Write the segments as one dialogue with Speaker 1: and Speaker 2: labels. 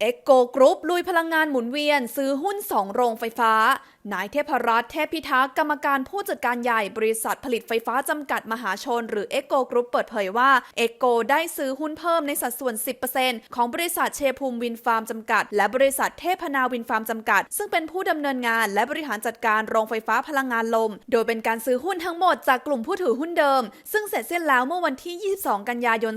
Speaker 1: เอ็กโกกรุ๊ปลุยพลังงานหมุนเวียน ซื้อหุ้น 2 โรงไฟฟ้า นายเทพรัตน์เทพพิทักษ์กรรมการผู้จัดการใหญ่บริษัทผลิตไฟฟ้าจำกัดมหาชน หรือเอ็กโกกรุ๊ปเปิดเผยว่าเอ็กโกได้ซื้อหุ้นเพิ่มในสัดส่วน 10%ของบริษัทเชภูมิวินฟาร์มจำกัด และบริษัทเทพนาวินฟาร์มจำกัด ซึ่งเป็นผู้ดำเนินงานและบริหารจัดการโรงไฟฟ้าพลังงานลม โดยเป็นการซื้อหุ้นทั้งหมดจากกลุ่มผู้ถือหุ้นเดิม ซึ่งเสร็จสิ้นแล้วเมื่อวันที่ 22 กันยายน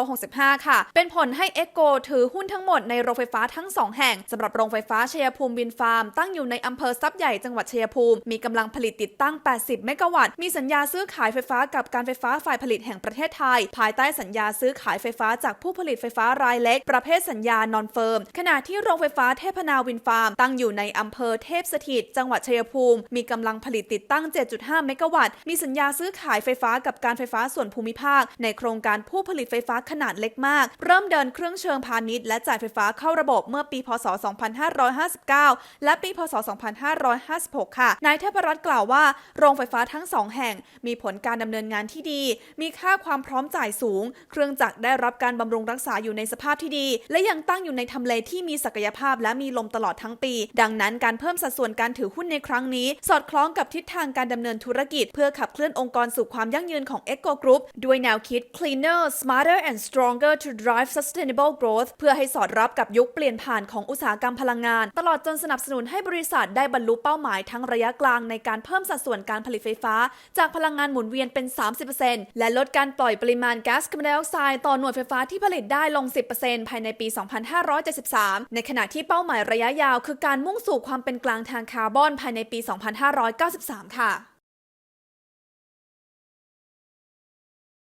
Speaker 1: 2565 ค่ะ เป็นผลให้เอ็กโกถือหุ้นทั้งหมดในโรงไฟฟ้าทั้ง 2 แห่งสำหรับโรงไฟฟ้าชัยภูมิวินฟาร์ม ตั้งอยู่ในอำเภอทรัพย์ใหญ่จังหวัดชัยภูมิมีกำลังผลิตติดตั้ง 80 เมกะวัตต์ มีสัญญาซื้อขายไฟฟ้ากับการไฟฟ้าฝ่ายผลิตแห่งประเทศไทย ภายใต้สัญญาซื้อขายไฟฟ้าจากผู้ผลิตไฟฟ้ารายเล็ก ประเภทสัญญานอนเฟิร์มขณะที่โรงไฟฟ้าเทพนาวินฟาร์ม ตั้งอยู่ในอำเภอเทพสถิต จังหวัดชัยภูมิ มีกำลังผลิตติดตั้ง 7.5 เมกะวัตต์ มีสัญญาซื้อขายไฟฟ้ากับการไฟฟ้าส่วนภูมิภาค ในโครงการผู้ผลิตไฟฟ้าขนาดเล็กมาก เริ่มเดินเครื่องเชิงพาณิชย์และจ่ายไฟฟ้าเข้าระบบเมื่อปีพศ 2559 และปีพศ 2556 ค่ะ นายเทพรัตน์กล่าวว่า โรงไฟฟ้าทั้งสองแห่ง มีผลการดำเนินงานที่ดี มีค่าความพร้อมจ่ายสูง เครื่องจักรได้รับการบำรุงรักษาอยู่ในสภาพที่ดี และยังตั้งอยู่ในทำเลที่มีศักยภาพและมีลมตลอดทั้งปี ดังนั้นการเพิ่มสัดส่วนการถือหุ้นในครั้งนี้ สอดคล้องกับทิศทางการดำเนินธุรกิจ เพื่อขับเคลื่อนองค์กรสู่ความยั่งยืนของ Echo Group ด้วยแนวคิด cleaner smarter and stronger to drive sustainable growth เพื่อให้สอดรับกับกับยุคเปลี่ยนผ่านของอุตสาหกรรมพลังงาน ตลอดจนสนับสนุนให้บริษัทได้บรรลุเป้าหมายทั้งระยะกลางในการเพิ่มสัดส่วนการผลิตไฟฟ้า จากพลังงานหมุนเวียนเป็น 30%และลดการปล่อยปริมาณก๊าซคาร์บอนไดออกไซด์ต่อหน่วยไฟฟ้าที่ผลิตได้ลง 10%ภายในปี 2573 ในขณะที่เป้าหมายระยะยาว คือการมุ่งสู่ความเป็นกลางทางคาร์บอนภายในปี 2593 ค่ะ